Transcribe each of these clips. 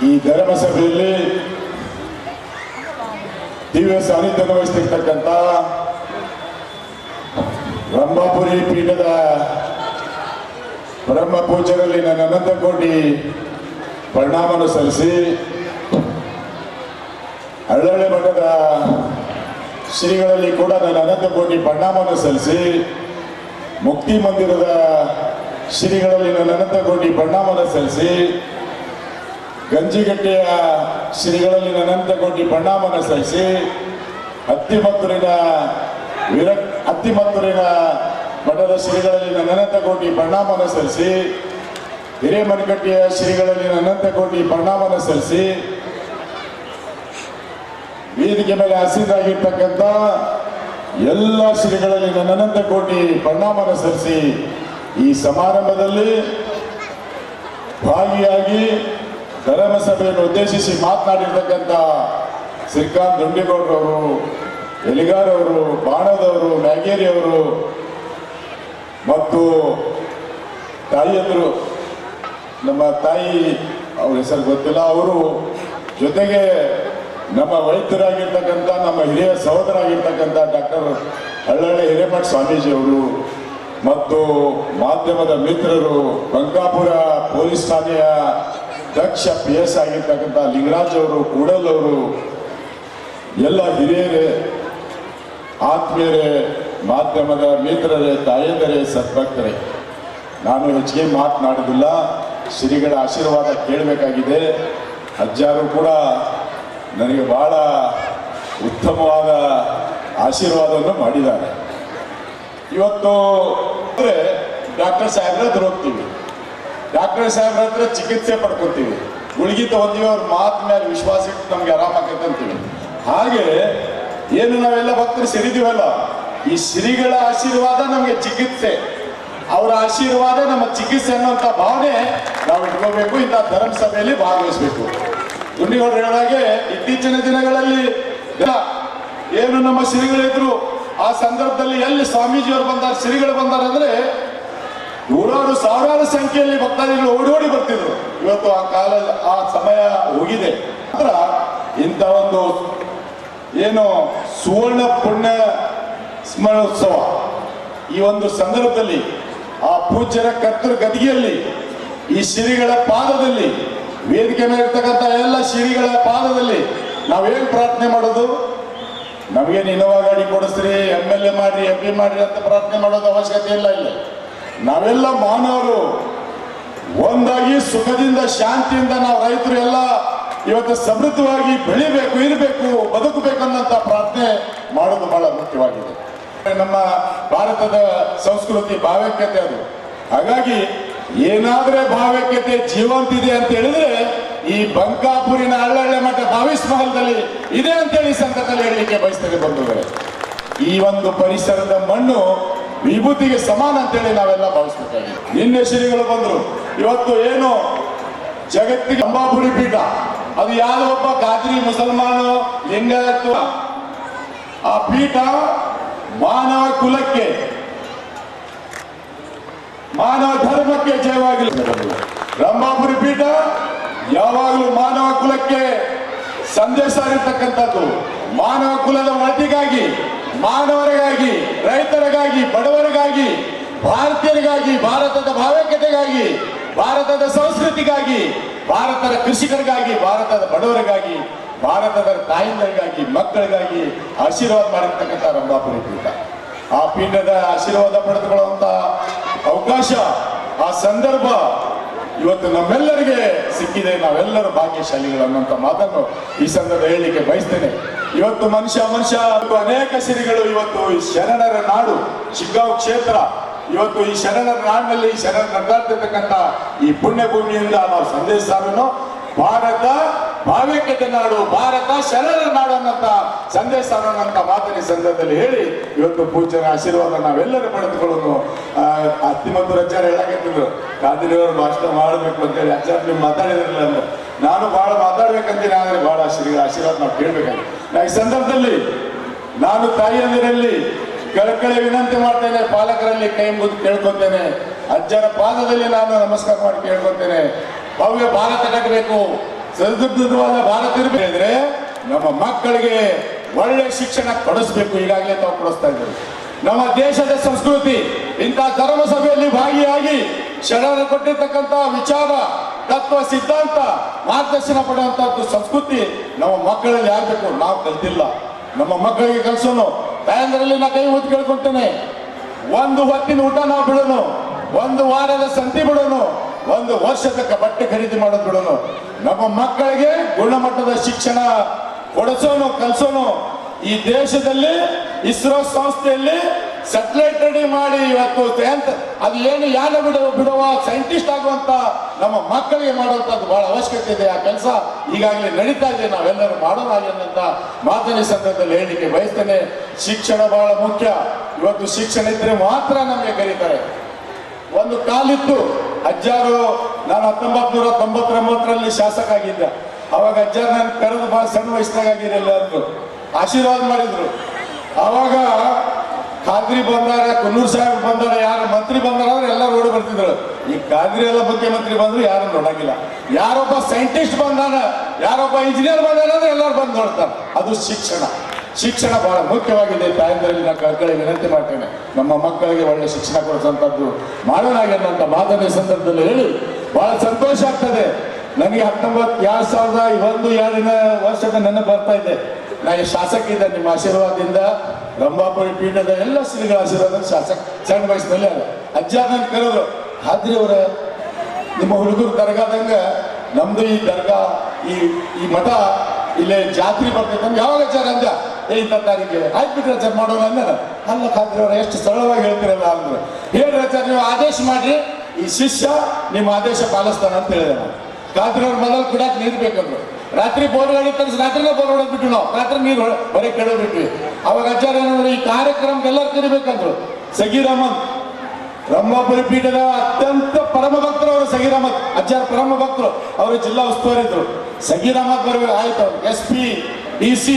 ಈ ಧರ್ಮಸಭೆಯಲ್ಲಿ ದಿವ್ಯ ಸಾನ್ನಿಧ್ಯ ವಹಿಸ್ತಿರ್ತಕ್ಕಂಥ ಬ್ರಹ್ಮಪುರಿ ಪೀಠದ ಬ್ರಹ್ಮ ಪೂಜರಲ್ಲಿ ನನ್ನ ಅನಂತ ಕೋಟಿ ಪರಿಣಾಮವನ್ನು ಸಲ್ಲಿಸಿ ಹಳ್ಳಳ್ಳಿ ಮಠದ ಶ್ರೀಗಳಲ್ಲಿ ಕೂಡ ನನ್ನ ಅನಂತ ಕೋಟಿ ಪರಿಣಾಮವನ್ನು ಸಲ್ಲಿಸಿ ಮುಕ್ತಿ ಮಂದಿರದ ಶ್ರೀಗಳಲ್ಲಿ ನನ್ನ ಅನಂತ ಕೋಟಿ ಪರಿಣಾಮವನ್ನು ಸಲ್ಲಿಸಿ ಗಂಜಿಗಟ್ಟೆಯ ಶ್ರೀಗಳಲ್ಲಿ ನನಂತ ಅನಂತ ಕೋಟಿ ಪರಿಣಾಮವನ್ನು ಸಲ್ಲಿಸಿ ಹತ್ತಿಮತ್ತೂರಿನ ವೀರ ಹತ್ತಿಮತ್ತೂರಿನ ಮಠದ ಶ್ರೀಗಳಲ್ಲಿ ನನಂತ ಅನಂತ ಕೋಟಿ ಪರಿಣಾಮವನ್ನು ಸಲ್ಲಿಸಿ ಹಿರೇಮನಕಟ್ಟೆಯ ಶ್ರೀಗಳಲ್ಲಿ ನನಂತ ಕೋಟಿ ಪರಿಣಾಮವನ್ನು ಸಲ್ಲಿಸಿ ವೇದಿಕೆ ಮೇಲೆ ಹಸಿದಾಗಿರ್ತಕ್ಕಂಥ ಎಲ್ಲ ಶ್ರೀಗಳಲ್ಲಿ ನನಂತ ಕೋಟಿ ಪರಿಣಾಮವನ್ನು ಸಲ್ಲಿಸಿ ಈ ಸಮಾರಂಭದಲ್ಲಿ ಭಾಗಿಯಾಗಿ ಧರ್ಮಸಭೆಯನ್ನು ಉದ್ದೇಶಿಸಿ ಮಾತನಾಡಿರ್ತಕ್ಕಂಥ ಶ್ರೀಕಾಂತ್ ಎಲಿಗಾರ್ ಅವರು ಬಾಣದವರು ಮ್ಯಾಗೇರಿಯವರು ಮತ್ತು ತಾಯಿಯಂದರು ನಮ್ಮ ತಾಯಿ ಅವ್ರ ಹೆಸರು ಗೊತ್ತಿಲ್ಲ, ಅವರು ಜೊತೆಗೆ ನಮ್ಮ ವೈದ್ಯರಾಗಿರ್ತಕ್ಕಂಥ, ನಮ್ಮ ಹಿರಿಯ ಸಹೋದರಾಗಿರ್ತಕ್ಕಂಥ ಡಾಕ್ಟರ್ ಹಳ್ಳಳ್ಳಿ ಹಿರೇಮಠ ಸ್ವಾಮೀಜಿ ಅವರು ಮತ್ತು ಮಾಧ್ಯಮದ ಮಿತ್ರರು ಬಂಕಾಪುರ ಪೊಲೀಸ್ ಠಾಣೆಯ ದಕ್ಷ ಪಿ ಎಸ್ ಆಗಿರ್ತಕ್ಕಂಥ ಲಿಂಗರಾಜ್ ಅವರು, ಕೂಡಲ್ ಅವರು, ಎಲ್ಲ ಹಿರಿಯರೇ, ಆತ್ಮೀಯರೇ, ಮಾಧ್ಯಮದ ಮಿತ್ರರೇ, ತಾಯಂದರೇ, ಸದ್ಭಕ್ತರೇ, ನಾನು ಹೆಚ್ಚಿಗೆ ಮಾತನಾಡುವುದಿಲ್ಲ, ಶ್ರೀಗಳ ಆಶೀರ್ವಾದ ಕೇಳಬೇಕಾಗಿದೆ. ಅಜ್ಜಾರು ಕೂಡ ನನಗೆ ಬಹಳ ಉತ್ತಮವಾದ ಆಶೀರ್ವಾದವನ್ನು ಮಾಡಿದ್ದಾರೆ. ಇವತ್ತು ಅಂದರೆ ಡಾಕ್ಟರ್ ಸಾಹೇಬ್ರ ಹೋಗ್ತೀವಿ. ಡಾಕ್ಟರ್ ಸಾಹೇಬ್ರ ಹತ್ರ ಚಿಕಿತ್ಸೆ ಪಡ್ಕೊತೀವಿ. ಗುಳಿಗೆ ತಗೊಂತೀವಿ ಅವ್ರ ಮಾತು ಮೇಲೆ ವಿಶ್ವಾಸ ಇಟ್ಟು ನಮ್ಗೆ ಆರಾಮಾಗತ್ತೆ ಅಂತೀವಿ. ಹಾಗೆ ಏನು ನಾವೆಲ್ಲ ಭಕ್ತರು ಸಿರಿದೀವಲ್ಲ, ಈ ಶ್ರೀಗಳ ಆಶೀರ್ವಾದ ನಮಗೆ ಚಿಕಿತ್ಸೆ. ಅವರ ಆಶೀರ್ವಾದ ನಮ್ಮ ಚಿಕಿತ್ಸೆ ಅನ್ನುವಂಥ ಭಾವನೆ ನಾವು ಇಟ್ಕೋಬೇಕು, ಇಂಥ ಧರ್ಮಸಭೆಯಲ್ಲಿ ಭಾಗವಹಿಸಬೇಕು. ಗುಂಡಿಗೌಡರು ಹೇಳಿದಾಗೆ ಇತ್ತೀಚಿನ ದಿನಗಳಲ್ಲಿ ಏನು ನಮ್ಮ ಶ್ರೀಗಳಿದ್ರು, ಆ ಸಂದರ್ಭದಲ್ಲಿ ಎಲ್ಲಿ ಸ್ವಾಮೀಜಿಯವರು ಬಂದಾರ, ಶ್ರೀಗಳು ಬಂದಾರ ಅಂದ್ರೆ ನೂರಾರು ಸಾವಿರಾರು ಸಂಖ್ಯೆಯಲ್ಲಿ ಭಕ್ತಾದಿಗಳು ಓಡಿ ಓಡಿ ಬರ್ತಿದ್ರು. ಇವತ್ತು ಆ ಕಾಲ, ಆ ಸಮಯ ಹೋಗಿದೆ. ಇಂಥ ಒಂದು ಏನು ಸುವರ್ಣ ಪುಣ್ಯ ಸ್ಮರಣೋತ್ಸವ ಈ ಒಂದು ಸಂದರ್ಭದಲ್ಲಿ, ಆ ಪೂಜ್ಯರ ಕರ್ತೃ ಗದಿಗೆಯಲ್ಲಿ, ಈ ಶ್ರೀಗಳ ಪಾದದಲ್ಲಿ, ವೇದಿಕೆ ಮೇಲೆ ಇರ್ತಕ್ಕಂಥ ಎಲ್ಲ ಶ್ರೀಗಳ ಪಾದದಲ್ಲಿ ನಾವೇನ್ ಪ್ರಾರ್ಥನೆ ಮಾಡೋದು? ನಮಗೇನು ಇನೋವಾ ಗಾಡಿ ಕೊಡಿಸ್ರಿ ಎಂ ಎಲ್ ಎ ಮಾಡ್ರಿ ಎಂ ಪಿ ಮಾಡ್ರಿ ಅಂತ ಪ್ರಾರ್ಥನೆ ಮಾಡೋದು ಅವಶ್ಯಕತೆ ಇಲ್ಲ ಇಲ್ಲ. ನಾವೆಲ್ಲ ಮಾನವರು. ಒಂದಾಗಿ ಸುಖದಿಂದ, ಶಾಂತಿಯಿಂದ ನಾವು ರೈತರು ಎಲ್ಲ ಇವತ್ತು ಸಮೃದ್ಧವಾಗಿ ಬೆಳಿಬೇಕು, ಇರಬೇಕು, ಬದುಕಬೇಕು ಅನ್ನೋಂಥ ಪ್ರಾರ್ಥನೆ ಮಾಡೋದು ಬಹಳ ಮುಖ್ಯವಾಗಿದೆ. ನಮ್ಮ ಭಾರತದ ಸಂಸ್ಕೃತಿ ಭಾವ್ಯಕತೆ ಅದು. ಹಾಗಾಗಿ ಏನಾದ್ರೆ ಜೀವಂತ ಇದೆ ಅಂತ ಹೇಳಿದ್ರೆ ಈ ಬಂಕಾಪುರಿನ ಹಳ್ಳಹಳ್ಳಿ ಮಠ ಭಾವಿಸ್ ಮಹಲ್ದಲ್ಲಿ ಇದೆ ಅಂತೇಳಿ ಸಂದರ್ಭದಲ್ಲಿ ಹೇಳಲಿಕ್ಕೆ ಬಯಸ್ತೇನೆ ಬಂಧುಗಳೇ. ಈ ಒಂದು ಪರಿಸರದ ಮಣ್ಣು ವಿಭೂತಿಗೆ ಸಮಾನ ಅಂತೇಳಿ ನಾವೆಲ್ಲ ಭಾವಿಸ್ಬೇಕಾಗಿದೆ. ನಿನ್ನೆ ಶ್ರೀಗಳು ಬಂದ್ರು. ಇವತ್ತು ಏನು ಜಗತ್ತಿಗೆ ಅಂಬಾಪುರಿ ಪೀಠ. ಅದು ಯಾರೋ ಒಬ್ಬ ಗಾದ್ರಿ ಮುಸಲ್ಮಾನ, ಲಿಂಗಾಯತ? ಆ ಪೀಠ ಮಾನವ ಕುಲಕ್ಕೆ, ಮಾನವ ಧರ್ಮಕ್ಕೆ ಜಯವಾಗಲಿ ರಂಭಾಪುರಿ ಪೀಠ ಯಾವಾಗಲೂ ಮಾನವ ಕುಲಕ್ಕೆ ಸಂದೇಶ ಇರತಕ್ಕಂಥದ್ದು. ಮಾನವ ಕುಲದ ಒಳತಿಗಾಗಿ ಮಾನವರಿಗಾಗಿ, ರೈತರಿಗಾಗಿ, ಬಡವರಿಗಾಗಿ, ಭಾರತೀಯರಿಗಾಗಿ, ಭಾರತದ ಭಾವೈಕ್ಯತೆಗಾಗಿ, ಭಾರತದ ಸಂಸ್ಕೃತಿಗಾಗಿ, ಭಾರತದ ಕೃಷಿಕರಿಗಾಗಿ, ಭಾರತದ ಬಡವರಿಗಾಗಿ, ಭಾರತದ ತಾಯಿಂದರಿಗಾಗಿ, ಮಕ್ಕಳಿಗಾಗಿ ಆಶೀರ್ವಾದ ಮಾಡಿರ್ತಕ್ಕಂಥ ರಂಭಾಪುರಿ ಪೀಠ. ಆ ಪೀಠದ ಆಶೀರ್ವಾದ ಪಡೆದುಕೊಳ್ಳುವಂತಹ ಅವಕಾಶ, ಆ ಸಂದರ್ಭ ಇವತ್ತು ನಮ್ಮೆಲ್ಲರಿಗೆ ಸಿಕ್ಕಿದೆ ನಾವೆಲ್ಲರೂ ಭಾಗ್ಯಶಾಲಿಗಳು ಅನ್ನುವಂಥ ಮಾತನ್ನು ಈ ಸಂದರ್ಭ ಹೇಳಲಿಕ್ಕೆ ಬಯಸ್ತೇನೆ. ಇವತ್ತು ಮನುಷ್ಯ ಮನುಷ್ಯ ಅನೇಕ ಶ್ರೀಗಳು ಇವತ್ತು ಈ ಶರಣರ ನಾಡು ಶಿಗ್ಗಾಂವ್ ಕ್ಷೇತ್ರ, ಇವತ್ತು ಈ ಶರಣರ ನಾಡಿನಲ್ಲಿ ಶರಣ ನಡೆದಾಡ್ತಿರ್ತಕ್ಕಂಥ ಈ ಪುಣ್ಯ ಭೂಮಿಯಿಂದ ನಾವು ಸಂದೇಶ ಭಾರತ ಭಾವ್ಯಕತೆ ನಾಡು ಭಾರತ ಶರಣರ ನಾಡು ಅನ್ನಂತ ಸಂದೇಶ ಸಾರೋಣಂತ ಮಾತಿನ ಸಂದರ್ಭದಲ್ಲಿ ಹೇಳಿ ಇವತ್ತು ಪೂಜ್ಯರ ಆಶೀರ್ವಾದ ನಾವೆಲ್ಲರೂ ಪಡೆದುಕೊಳ್ಳೋದು ಆ, ಅತ್ತಿಮತ್ತು ಆಚಾರ ಹೇಳಕತ್ತಿದ್ರು ಗಾಂಧೀಜಿಯವರು ಭಾಷಣ ಮಾಡಬೇಕು ಅಂತೇಳಿ ಅಜ್ಜಾರ್ ನೀವು ಮಾತಾಡಿದ್ರಲ್ಲ ಅಂದ್ರೆ. ನಾನು ಬಹಳ ಮಾತಾಡ್ಬೇಕಂತೀನಿ ಆದ್ರೆ ಬಹಳ ಶ್ರೀ ಆಶೀರ್ವಾದ ನಾವು ಕೇಳ್ಬೇಕಾಗಿ ನಾ ಈ ಸಂದರ್ಭದಲ್ಲಿ ನಾನು ತಾಯಿಯಂದಿರಲ್ಲಿ ಕಳಕಳಿ ವಿನಂತಿ ಮಾಡ್ತೇನೆ ಪಾಲಕರಲ್ಲಿ ಕೈ ಮುಗಿದು ಕೇಳ್ಕೊತೇನೆ. ಅಜ್ಜನ ಪಾದದಲ್ಲಿ ನಾನು ನಮಸ್ಕಾರ ಮಾಡಿ ಕೇಳ್ಕೊತೇನೆ. ಭವ್ಯ ಭಾರತ ಕಟ್ಟಬೇಕು. ಸದೃಢವಾದ ಭಾರತ ಇರಬೇಕಿದ್ರೆ ನಮ್ಮ ಮಕ್ಕಳಿಗೆ ಒಳ್ಳೆ ಶಿಕ್ಷಣ ಕೊಡಿಸ್ಬೇಕು. ಈಗಾಗಲೇ ತಾವು ಕೊಡಿಸ್ತಾ ಇದ್ದೇವೆ ನಮ್ಮ ದೇಶದ ಸಂಸ್ಕೃತಿ, ಇಂಥ ಧರ್ಮ ಸಭೆಯಲ್ಲಿ ಭಾಗಿಯಾಗಿ ಶರಣ ಕೊಟ್ಟಿರ್ತಕ್ಕಂತಹ ವಿಚಾರ, ತತ್ವ, ಸಿದ್ಧಾಂತ ಮಾರ್ಗದರ್ಶನ ಪಡೆಯುವಂತಹದ್ದು ಸಂಸ್ಕೃತಿ ನಮ್ಮ ಮಕ್ಕಳಲ್ಲಿ ಆಗ್ಬೇಕು. ನಾವು ಕಲ್ತಿಲ್ಲ. ನಮ್ಮ ಮಕ್ಕಳಿಗೆ ಕಲಿಸೋನು. ತಾಯಂದ್ರಲ್ಲಿ ನಾ ಕೈ ಮುದ್ದು ಕೇಳ್ಕೊಳ್ತೇನೆ ಒಂದು ಹೊತ್ತಿನ ಊಟ ನಾವು ಬಿಡೋನು. ಒಂದು ವಾರದ ಸಂತಿ ಬಿಡೋನು. ಒಂದು ವರ್ಷ ತಕ್ಕ ಬಟ್ಟೆ ಖರೀದಿ ಮಾಡೋದು ಬಿಡೋನು. ನಮ್ಮ ಮಕ್ಕಳಿಗೆ ಗುಣಮಟ್ಟದ ಶಿಕ್ಷಣ ಕೊಡಿಸೋನು, ಕಲಿಸೋನು. ಈ ದೇಶದಲ್ಲಿ, ಇಸ್ರೋ ಸಂಸ್ಥೆಯಲ್ಲಿ ಸೆಟಲೈಟ್ ರೆಡಿ ಮಾಡಿ ಇವತ್ತು ಎಂತ ಅದು ಏನು ಯಾನ ಬಿಡುವ ಬಿಡುವ ಸೈಂಟಿಸ್ಟ್ ಆಗುವಂತ ನಮ್ಮ ಮಕ್ಕಳಿಗೆ ಮಾಡುವಂತದ್ದು ಬಹಳ ಅವಶ್ಯಕತೆ ಇದೆ ಆ ಕೆಲಸ. ಈಗಾಗಲೇ ನಡೀತಾ ಇದೆ, ನಾವೆಲ್ಲರೂ ಮಾಡೋಣ ಅಂತ ಮಾತಿನ ಸಂದರ್ಭದಲ್ಲಿ ಹೇಳಲಿಕ್ಕೆ ಬಯಸ್ತೇನೆ. ಶಿಕ್ಷಣ ಬಹಳ ಮುಖ್ಯ. ಇವತ್ತು ಶಿಕ್ಷಣ ಇದ್ರೆ ಮಾತ್ರ ನಮಗೆ ಕರೀತಾರೆ. ಒಂದು ಕಾಲಿತ್ತು. ಅಜ್ಜಾರು, ನಾನು ಹತ್ತೊಂಬತ್ ನೂರ ತೊಂಬತ್ತೊಂಬತ್ತರಲ್ಲಿ ಶಾಸಕ ಆಗಿದ್ದೆ ಅವಾಗ ಅಜ್ಜಾರು ನಾನು ಕರೆದು ಬಹಳ ಸಣ್ಣ ವಯಸ್ಸಿನಾಗ ಆಗಿರಲಿಲ್ಲ ಅಂದ್ರು ಆಶೀರ್ವಾದ ಮಾಡಿದ್ರು. ಅವಾಗ ಖಾದ್ರಿ ಬಂದಾರ, ಕುನ್ನೂರ್ ಸಾಹೇಬ್ ಬಂದಾರ, ಯಾರು ಮಂತ್ರಿ ಬಂದಾರ ಅವ್ರು ಎಲ್ಲರೂ ಓಡಿ ಬರ್ತಿದ್ರು. ಈ ಖಾದ್ರಿ ಎಲ್ಲ ಮುಖ್ಯಮಂತ್ರಿ ಬಂದ್ರು, ಯಾರು ನೋಡಂಗಿಲ್ಲ. ಯಾರೊಬ್ಬ ಸೈಂಟಿಸ್ಟ್ ಬಂದಾನ, ಯಾರೊಬ್ಬ ಇಂಜಿನಿಯರ್ ಬಂದಾನ ಅಂದ್ರೆ ಎಲ್ಲರೂ ಬಂದು ನೋಡ್ತಾರೆ. ಅದು ಶಿಕ್ಷಣ. ಶಿಕ್ಷಣ ಬಹಳ ಮುಖ್ಯವಾಗಿದೆ ತಾಯಂದ್ರಲ್ಲಿ ನಾನು ಕಳ್ಕಳಿಗೆ ವಿನಂತಿ ಮಾಡ್ತೇನೆ. ನಮ್ಮ ಮಕ್ಕಳಿಗೆ ಒಳ್ಳೆ ಶಿಕ್ಷಣ ಕೊಡಿಸುವಂಥದ್ದು ಮಾಡೋಣ ಅನ್ನೋಂಥ ಮಾತನ್ನ ಸಂದರ್ಭದಲ್ಲಿ ಹೇಳಿ, ಬಹಳ ಸಂತೋಷ ಆಗ್ತದೆ. ನನಗೆ ಹತ್ತೊಂಬತ್ತು, ಎರಡು ಸಾವಿರದ ಒಂದು, ಎರಡಿನ ವರ್ಷದ ನೆನಪು ಬರ್ತಾ ಇದೆ. ನಾನು ಶಾಸಕ ಇದ್ದ ನಿಮ್ಮ ಆಶೀರ್ವಾದದಿಂದ ರಂಭಾಪುರಿ ಪೀಠದ ಎಲ್ಲ ಶ್ರೀಗಳ ಆಶೀರ್ವಾದ ಶಾಸಕ ಸಣ್ಣ ವಯಸ್ಸಿನಲ್ಲಿ ಅಜ್ಜ ನನ್ನ ಕರೆದ್ರು ಆದ್ರೆ ಅವರ ನಿಮ್ಮ ಹುಡುಗರು ದರ್ಗಾದಂಗ ನಮ್ದು ಈ ದರ್ಗಾ, ಈ ಈ ಮಠ ಇಲ್ಲೇ ಜಾತ್ರೆ ಬರ್ತೈತೆ ಅಂದ್ರೆ ಯಾವಾಗ ಆಚಾರ ಅಂದ ಏ ಇಂಥ ತಾರೀಕಿಗೆ ಆಯ್ತು ಬಿಟ್ರೆ ಮಾಡೋಣ ಅಂದ್ರೆ ಅಲ್ಲ ಖಾತ್ರಿ ಅವ್ರು ಎಷ್ಟು ಸರಳವಾಗಿ ಹೇಳ್ತಿರಲ್ಲ ಅಂದ್ರೆ. ಹೇಳ್ರಿ ಆಚಾರ ನೀವು ಆದೇಶ ಮಾಡ್ರಿ. ಈ ಶಿಷ್ಯ ನಿಮ್ಮ ಆದೇಶ ಪಾಲಿಸ್ತಾನ ಅಂತ ಹೇಳಿದೆ ನಾನು. ಅವ್ರ ಮೊದಲು ಕುಡಾಕ್ ನೀರು ಬೇಕಂದ್ರು. ರಾತ್ರಿ ಬೋರ್ ಗಾಡಿ ತರಿಸಿ, ರಾತ್ರಿನೇ ಬೋರ್ ಹೊಡೆದ್ ಬಿಟ್ಟು ನಾವು. ರಾತ್ರಿ ನೀರು ಬರೀ ಕೇಳೋದ್ಬಿಟ್ವಿ ಅವಾಗ ಆಚಾರ ಏನಂದ್ರೆ, ಈ ಕಾರ್ಯಕ್ರಮಕ್ಕೆ ಎಲ್ಲರೂ ಕರಿಬೇಕಂದ್ರು ಸಗೀರ್ ಅಹಮದ್ ರಂಭಾಪುರಿ ಪೀಠದ ಅತ್ಯಂತ ಪರಮ ಭಕ್ತರು ಅವರು ಸಗೀರ್ ಅಹಮದ್ ಅಜ್ಜಾರ್ ಪರಮ ಭಕ್ತರು ಅವರು ಜಿಲ್ಲಾ ಉಸ್ತುವಾರಿ ಇದ್ರು. ಸಗೀರ್ ಅಹಮದ್ ಬರ್ಬೇಕು ಆಯ್ತು. ಎಸ್ ಪಿ, ಡಿ ಸಿ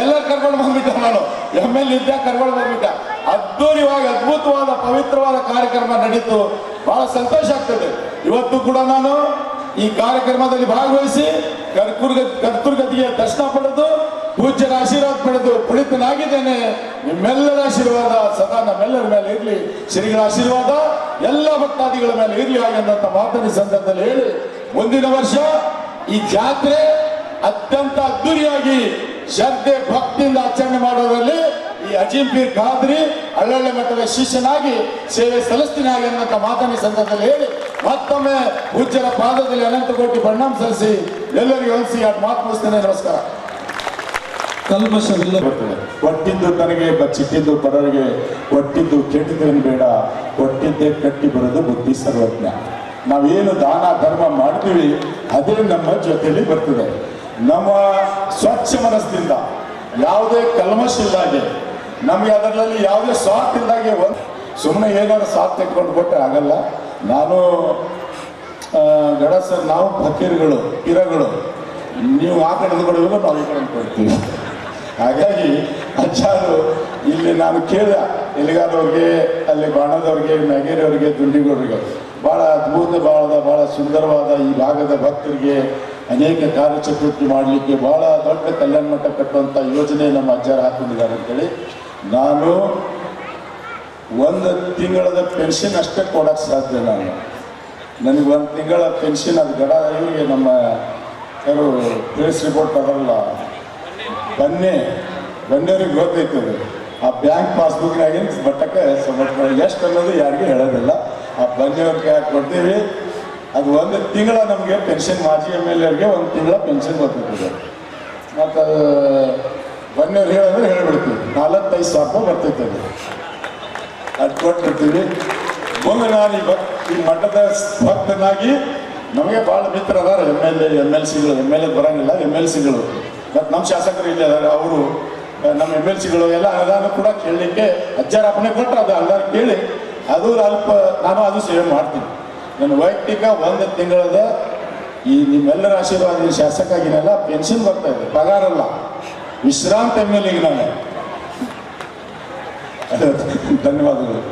ಎಲ್ಲ ಕರ್ಕೊಂಡು ಬಂದ್ಬಿಟ್ಟೆ ನಾನು. ಎಂ ಎಲ್ ಇದ್ದ ಕರ್ಕೊಂಡು ಬಂದ್ಬಿಟ್ಟ. ಅದ್ದೂರಿಯಾಗಿ ಅದ್ಭುತವಾದ, ಪವಿತ್ರವಾದ ಕಾರ್ಯಕ್ರಮ ನಡೀತು. ಬಹಳ ಸಂತೋಷ ಆಗ್ತದೆ. ಇವತ್ತು ಕೂಡ ನಾನು ಈ ಕಾರ್ಯಕ್ರಮದಲ್ಲಿ ಭಾಗವಹಿಸಿ ಕರ್ಕುರ್ಗ ಕರ್ತುರ್ಗತಿಗೆ ದರ್ಶನ ಪಡೆದು ಪೂಜ್ಯರ ಆಶೀರ್ವಾದ ಪಡೆದು ಪುಳಿತನಾಗಿದ್ದೇನೆ ನಿಮ್ಮೆಲ್ಲರ ಆಶೀರ್ವಾದ ಸದಾ ನಮ್ಮೆಲ್ಲರ ಮೇಲೆ ಇರಲಿ. ಶ್ರೀಗಳ ಆಶೀರ್ವಾದ ಎಲ್ಲ ಭಕ್ತಾದಿಗಳ ಮೇಲೆ ಇರಲಿ ಹಾಗೆಂದಂತ ಮಾತನ ಸಂದರ್ಭದಲ್ಲಿ ಹೇಳಿ. ಮುಂದಿನ ವರ್ಷ ಈ ಜಾತ್ರೆ ಅತ್ಯಂತ ಅದ್ದೂರಿಯಾಗಿ ಶ್ರದ್ಧೆ ಭಕ್ತಿಯಿಂದ ಆಚರಣೆ ಮಾಡೋದ್ರಲ್ಲಿ ಈ ಅಜೀಂ ಪೀರ್ ಖಾದ್ರಿ ಹಳ್ಳಳ್ಳಿ ಮಠದ ಶಿಷ್ಯನಾಗಿ ಸೇವೆ ಸಲ್ಲಿಸ್ತೀನಿ ಹಾಗೆ ಮಾತನ ಮಾತನ್ನ ಸಂದರ್ಭದಲ್ಲಿ ಹೇಳಿ. ಮತ್ತೊಮ್ಮೆ ಪೂಜ್ಯರ ಪಾದದಲ್ಲಿ ಅನಂತ ಕೋಟಿ ಪರಿಣಾಮ ಸಲ್ಲಿಸಿ ಎಲ್ಲರಿಗೂ ಆ ಮಾತು ಮುಗಿಸ್ತೇನೆ. ನಮಸ್ಕಾರ. ಕಲ್ಮಶವಿಲ್ಲ. ಬರ್ತದೆ. ಒಟ್ಟಿದ್ದು ತನಗೆ ಬಚ್ಚಿಟ್ಟಿದ್ದು ಬರೋರಿಗೆ ಒಟ್ಟಿದ್ದು ಕೆಟ್ಟಿದ್ದೇನು ಬೇಡ. ಒಟ್ಟಿದ್ದೇ ಕಟ್ಟಿ ಬರೋದು ಬುದ್ಧಿ ಸರ್ವಜ್ಞ. ನಾವೇನು ದಾನ, ಧರ್ಮ ಮಾಡ್ತೀವಿ, ಅದೇ ನಮ್ಮ ಜೊತೆಯಲ್ಲಿ ಬರ್ತದೆ. ನಮ್ಮ ಸ್ವಚ್ಛ ಮನಸ್ಸಿಂದ ಯಾವುದೇ ಕಲ್ಮಶ ಇಲ್ದಾಗೆ, ನಮಗೆ ಅದರಲ್ಲಿ ಯಾವುದೇ ಸ್ವಾರ್ಥ ಇಲ್ದಾಗೆ ಒಂದು ಸುಮ್ಮನೆ ಏನಾದ್ರು ಸಾಥ್ ತೆಗೆದುಕೊಂಡು ಕೊಟ್ಟರೆ ಆಗಲ್ಲ. ನಾನು ಗಡ ನಾವು ಫಕೀರ್ಗಳು ಕಿರಗಳು ನೀವು ಆ ಕಡೆ ನಾವು ಈ ಕಡೆ ಕೊಡ್ತೀವಿ. ಹಾಗಾಗಿ ಅಜ್ಜಾರು ಇಲ್ಲಿ ನಾನು ಕೇಳಿದ ಎಲ್ಲಿಗಾದವ್ರಿಗೆ, ಅಲ್ಲಿ ಬಾಣದವ್ರಿಗೆ, ಮ್ಯಾಗೇರಿಯವ್ರಿಗೆ ದುಂಡಿಗೌಡರಿಗೆ ಭಾಳ ಅದ್ಭುತ ಭಾಳ ಭಾಳ ಸುಂದರವಾದ ಈ ಭಾಗದ ಭಕ್ತರಿಗೆ ಅನೇಕ ಕಾರ್ಯಚಟುವಟಿಕೆ ಮಾಡಲಿಕ್ಕೆ ಭಾಳ ದೊಡ್ಡ ಕಲ್ಯಾಣ ಮಠ ಕಟ್ಟುವಂಥ ಯೋಜನೆ ನಮ್ಮ ಅಜ್ಜಾರು ಹಾಕೊಂಡಿದ್ದಾರೆ ಅಂತೇಳಿ ನಾನು ಒಂದು ತಿಂಗಳದ ಪೆನ್ಷನ್ ಅಷ್ಟೇ ಕೊಡಕ್ ಸಾಧ್ಯ ನಾನು. ನನಗೆ ಒಂದು ತಿಂಗಳ ಪೆನ್ಷನ್, ಅದು ಗಡ, ಇವರಿಗೆ ನಮ್ಮ ಯಾರು ಪ್ರೇಸ್ ರಿಪೋರ್ಟ್ ಅದರಲ್ಲ ಬನ್ನಿ. ಬಂದವ್ರಿಗೆ ಅದು. ಆ ಬ್ಯಾಂಕ್ ಪಾಸ್ಬುಕ್ನಾಗಿನ ಬಟ್ಟಕ್ಕೆ ಸಮರ್ಪಣೆ ಎಷ್ಟು ಅನ್ನೋದು ಯಾರಿಗೂ ಹೇಳೋದಿಲ್ಲ. ಆ ಬಂದವ್ರಿಗೆ ಕೊಡ್ತೀವಿ ಅದು ಒಂದು ತಿಂಗಳ ನಮಗೆ ಪೆನ್ಷನ್ ಮಾಜಿ ಎಂ ಎಲ್ ಎರ್ಗೆ ಒಂದು ತಿಂಗಳ ಪೆನ್ಷನ್ ಬರ್ತೈತೆ ಮತ್ತು ಅದು ಬನ್ನಿಯವ್ರು ಹೇಳಿದ್ರೆ ಹೇಳ್ಬಿಡ್ತೀವಿ. ನಾಲ್ಕೈದು ಸಾವಿರ ರೂಪಾಯಿ ಬರ್ತೈತೆ ಅದು. ಕೊಟ್ಬಿಡ್ತೀವಿ. ಮುಂದೆ ನಾನು ಈ ಭಕ್ ಈ ಮಠದ ಭಕ್ತನಾಗಿ ನಮಗೆ ಭಾಳ ಮಿತ್ರ ಅದಾರ. M L A M L ಸಿಗಳು M L A ಬರೋಂಗಿಲ್ಲ. ಎಂ ಎಲ್ ಸಿಗಳು ನಮ್ಮ ಶಾಸಕರು ಇಲ್ಲ ಅವರು ನಮ್ಮ ಎಂ ಎಲ್ ಸಿಗಳು ಎಲ್ಲ ಅನುದಾನ ಕೂಡ ಕೇಳಲಿಕ್ಕೆ ಅಜ್ಜಾರ ಅಪ್ಪನೆ ಕೊಟ್ಟರು ಅದು ಅನುದಾನ ಕೇಳಿ. ಅದು ಅಲ್ಪ, ನಾನು ಅದು ಸೇವೆ ಮಾಡ್ತೀನಿ. ನನ್ನ ವೈಯಕ್ತಿಕ ಒಂದು ತಿಂಗಳದ ಈ ನಿಮ್ಮೆಲ್ಲರ ಆಶೀರ್ವಾದ ಶಾಸಕ ಶಾಸಕಾಗಿನೆಲ್ಲ ಪೆನ್ಷನ್ ಬರ್ತಾ ಇದೆ ಪಗಾರ ಅಲ್ಲ ವಿಶ್ರಾಂತ ಎಂ ಎಲ್ ಈಗ ನಾನು. ಧನ್ಯವಾದಗಳು.